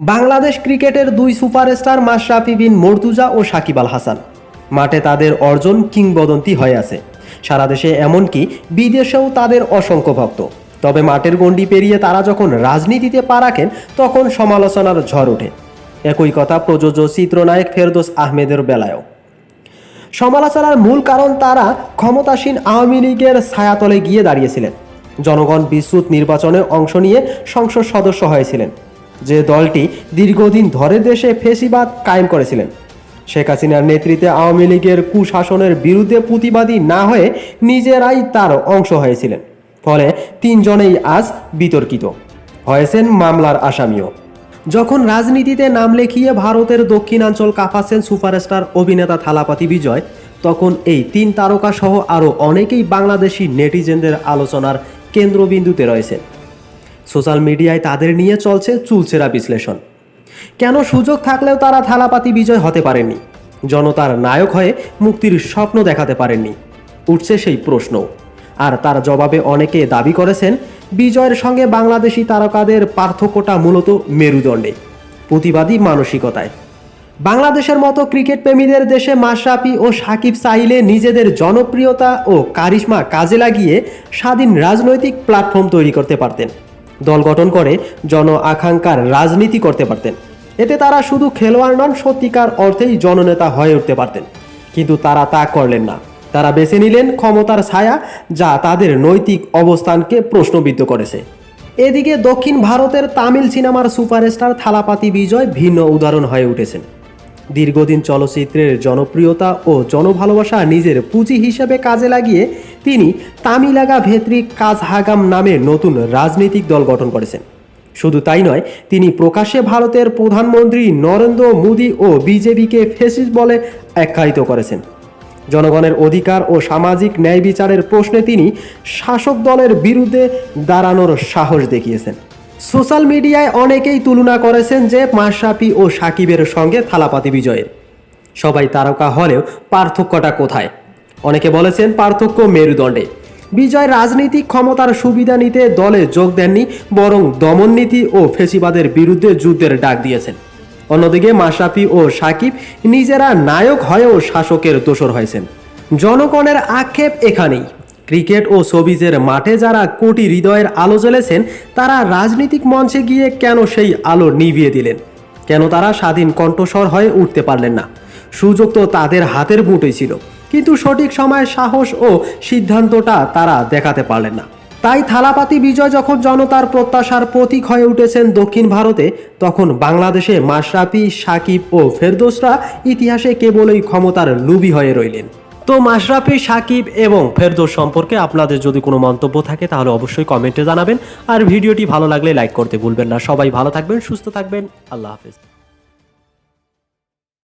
বাংলাদেশ ক্রিকেটের দুই সুপারস্টার মাশরাফি বিন মর্তুজা ও সাকিব আল হাসান। মাঠে তাদের অর্জন কিংবদন্তি হয়ে আছে। সারা দেশে এমনকি বিদেশেও তাদের অসংখ্য ভক্ত। তবে মাঠের গণ্ডি পেরিয়ে তারা যখন রাজনীতিতে পা রাখেন, তখন সমালোচনার ঝড় ওঠে। একই কথা প্রযোজ্য চিত্রনায়ক ফেরদোস আহমেদের বেলায়ও। সমালোচনার মূল কারণ তারা ক্ষমতাসীন আওয়ামী লীগের ছায়াতলে গিয়ে দাঁড়িয়েছিলেন। জনগণ বিদ্যুৎ নির্বাচনে অংশ নিয়ে সংসদ সদস্য হয়েছিলেন। যে দলটি দীর্ঘদিন ধরে দেশে ফেসিবাদ কায়েম করেছিলেন। শেখ হাসিনার নেতৃত্বে আওয়ামী লীগের কুশাসনের বিরুদ্ধে প্রতিবাদী না হয়ে নিজেরাই তার অংশ হয়েছিলেন। ফলে তিনজনেই আজ বিতর্কিত। হয়েছেন মামলার আসামিও। যখন রাজনীতিতে নাম লেখিয়ে ভারতের দক্ষিণাঞ্চল কাঁপাচ্ছেন সুপারস্টার অভিনেতা থালাপাতি বিজয়, তখন এই তিন তারকা সহ আরও অনেকেই বাংলাদেশি নেটিজেনদের আলোচনার কেন্দ্রবিন্দুতে রয়েছেন। সোশ্যাল মিডিয়ায় তাদের নিয়ে চলছে চুলচেরা বিশ্লেষণ। কেন সুযোগ থাকলেও তারা থালাপাতি বিজয় হতে পারেনি? জনতার নায়ক হয়ে মুক্তির স্বপ্ন দেখাতে পারেননি। উঠছে সেই প্রশ্ন। আর তার জবাবে অনেকে দাবি করেছেন, বিজয়ের সঙ্গে বাংলাদেশি তারকাদের পার্থক্যটা মূলত মেরুদণ্ডে, প্রতিবাদী মানসিকতায়। বাংলাদেশের মতো ক্রিকেট প্রেমীদের দেশে মাশরাফি ও সাকিব সাহিলে নিজেদের জনপ্রিয়তা ও কারিশমা কাজে লাগিয়ে স্বাধীন রাজনৈতিক প্ল্যাটফর্ম তৈরি করতে পারতেন। দল গঠন করে জন আকাঙ্ক্ষার রাজনীতি করতে পারতেন। এতে তারা শুধু খেলোয়াড় নন, সত্যিকার অর্থেই জননেতা হয়ে উঠতে পারতেন। কিন্তু তারা তা করলেন না। তারা বেছে নিলেন ক্ষমতার ছায়া যা তাদের নৈতিক অবস্থানকে প্রশ্নবিদ্ধ করেছে। এদিকে দক্ষিণ ভারতের তামিল সিনেমার সুপারস্টার থালাপাতি বিজয় ভিন্ন উদাহরণ হয়ে উঠেছেন। দীর্ঘদিন চলচ্চিত্রের জনপ্রিয়তা ও জনভালোবাসা নিজের পুঁজি হিসেবে কাজে লাগিয়ে তিনি তামিলাগা ভেত্রিক কাজহাগাম নামে নতুন রাজনৈতিক দল গঠন করেছেন। শুধু তাই নয়, তিনি প্রকাশ্যে ভারতের প্রধানমন্ত্রী নরেন্দ্র মোদী ও বিজেপিকে ফেসিস বলে আখ্যায়িত করেছেন। জনগণের অধিকার ও সামাজিক ন্যায় বিচারের প্রশ্নে তিনি শাসক দলের বিরুদ্ধে দাঁড়ানোর সাহস দেখিয়েছেন। সোশ্যাল মিডিয়ায় অনেকেই তুলনা করেছেন যে মাশরাফি ও সাকিবের সঙ্গে থালাপাতি বিজয়ের। সবাই তারকা হলেও পার্থক্যটা কোথায়? অনেকে বলেছেন পার্থক্য মেরুদণ্ডে। বিজয় রাজনৈতিক ক্ষমতার সুবিধা নিতে দলে যোগ দেননি, বরং দমননীতি ও ফেসিবাদের বিরুদ্ধে যুদ্ধের ডাক দিয়েছেন। অন্যদিকে মাশরাফি ও সাকিব নিজেরা নায়ক হয়েও শাসকের দোসর হয়েছেন। জনগণের আক্ষেপ এখানেই। ক্রিকেট ও সবিজের মাঠে যারা কোটি হৃদয়ের আলো জ্বেলেছেন, তারা রাজনৈতিক মঞ্চে গিয়ে কেন সেই আলো নিভিয়ে দিলেন? কেন তারা স্বাধীন কণ্ঠস্বর হয়ে উঠতে পারলেন না? সুযোগ তো তাদের হাতের মুঠোই ছিল। কিন্তু সঠিক সময়ে সাহস ও সিদ্ধান্তটা তারা দেখাতে পারলেন না। তাই থালাপাতি বিজয় যখন জনতার প্রত্যাশার প্রতীক হয়ে উঠেছেন দক্ষিণ ভারতে, তখন বাংলাদেশে মাশরাফি, সাকিব ও ফেরদোসরা ইতিহাসে কেবলই ক্ষমতার লুবি হয়ে রইলেন। তো মাশরাফি, সাকিব এবং ফেরদোস সম্পর্কে আপনাদের যদি কোনো মন্তব্য থাকে, তাহলে অবশ্যই কমেন্টে জানাবেন। আর ভিডিওটি ভালো লাগলে লাইক করতে ভুলবেন না। সবাই ভালো থাকবেন, সুস্থ থাকবেন। আল্লাহ হাফেজ।